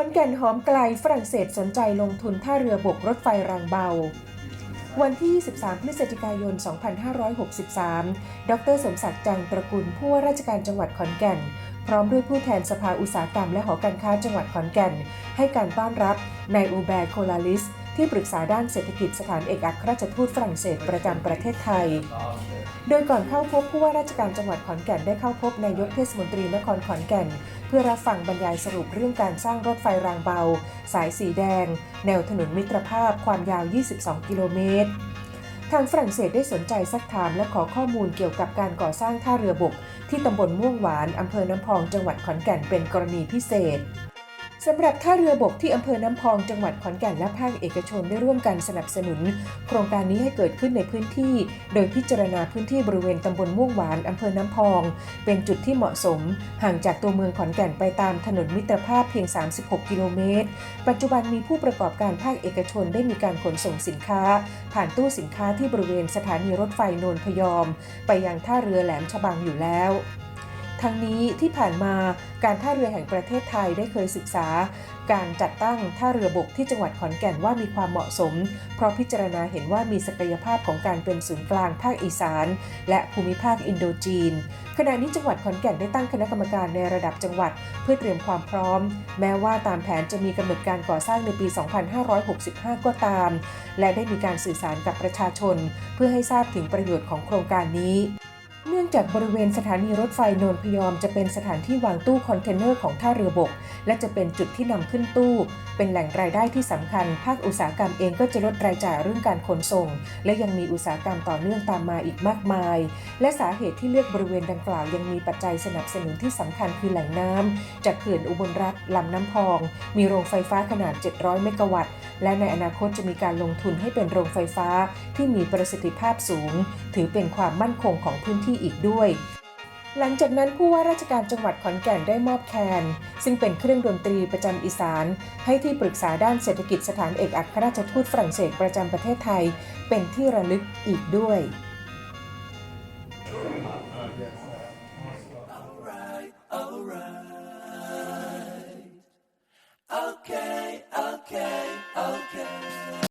อนแก่นหอมไกลฝรั่งเศสสนใจลงทุนท่าเรือบกรถไฟรางเบา วันที่ 23 พฤศจิกายน 2563 ดรสมศักดิ์จังตระกูลผู้ว่าราชการจังหวัดขอนแก่น พร้อมด้วยผู้แทนสภาอุตสาหกรรมและหอการค้าจังหวัดขอนแก่น ให้การต้อนรับนายอูแบร์โคลาลิส ที่ปรึกษาด้านเศรษฐกิจสถานเอกอัครราชทูตฝรั่งเศสประจำประเทศไทย โดยก่อนเข้าพบผู้ว่าราชการจังหวัดขอนแก่นได้เข้าพบนายกเทศมนตรีนครขอนแก่น เพื่อรับฟังบรรยายสรุปเรื่องการสร้างรถไฟรางเบา สายสีแดง แนวถนนมิตรภาพความยาว 22 กิโลเมตรทางฝรั่งเศสได้สนใจซักถามและขอข้อมูลเกี่ยวกับการก่อสร้างท่าเรือบก ที่ตำบลม่วงหวานอำเภอน้ำพองจังหวัดขอนแก่นเป็นกรณีพิเศษ สำหรับท่าเรือบกที่อำเภอน้ำพองจังหวัดขอนแก่นและภาคเอกชนได้ร่วมกันสนับสนุน โครงการนี้ให้เกิดขึ้นในพื้นที่ โดยพิจารณาพื้นที่บริเวณตำบลม่วงหวานอำเภอน้ำพอง เป็นจุดที่เหมาะสม ห่างจากตัวเมืองขอนแก่นไปตามถนนมิตรภาพเพียง 36 กิโลเมตร ปัจจุบันมีผู้ประกอบการภาคเอกชนได้มีการขนส่งสินค้า ผ่านตู้สินค้าที่บริเวณสถานีรถไฟโนนพยอม ไปยังท่าเรือแหลมฉบังอยู่แล้ว ทั้งนี้ที่ผ่านมาการท่าเรือแห่งประเทศไทยได้เคยศึกษา การจัดตั้งท่าเรือบกที่จังหวัดขอนแก่นว่ามีความเหมาะสม เพราะพิจารณาเห็นว่ามีศักยภาพของการเป็นศูนย์กลางภาคอีสาน และภูมิภาคอินโดจีน ขณะนี้จังหวัดขอนแก่นได้ตั้งคณะกรรมการในระดับจังหวัด เพื่อเตรียมความพร้อม แม้ว่าตามแผนจะมีกำหนดการก่อสร้างในปี 2565 ก็ตาม และได้มีการสื่อสารกับประชาชน เพื่อให้ทราบถึงประโยชน์ของโครงการนี้ เนื่องจากบริเวณสถานีรถไฟโนนพยอมจะเป็นสถานที่วางตู้คอนเทนเนอร์ของท่าเรือบก และจะเป็นจุดที่นำขึ้นตู้ เป็นแหล่งรายได้ที่สำคัญ ภาคอุตสาหกรรมเองก็จะลดรายจ่ายเรื่องการขนส่ง และยังมีอุตสาหกรรมต่อเนื่องตามมาอีกมากมาย และสาเหตุที่เลือกบริเวณดังกล่าวยังมีปัจจัยสนับสนุนที่สำคัญคือแหล่งน้ำจากเขื่อนอุบลรัฐลำน้ำพอง มีโรงไฟฟ้าขนาด 700 เมกะวัตต์ และในอนาคตจะมีการลงทุนให้เป็นโรงไฟฟ้าที่มีประสิทธิภาพสูง ถือเป็นความมั่นคงของพื้นที่อีกด้วย หลังจากนั้นผู้ว่าราชการจังหวัดขอนแก่นได้มอบแคน ซึ่งเป็นเครื่องดนตรีประจำอีสาน ให้ที่ปรึกษาด้านเศรษฐกิจสถานเอกอัครราชทูตฝรั่งเศสประจำประเทศไทย เป็นที่ระลึกอีกด้วย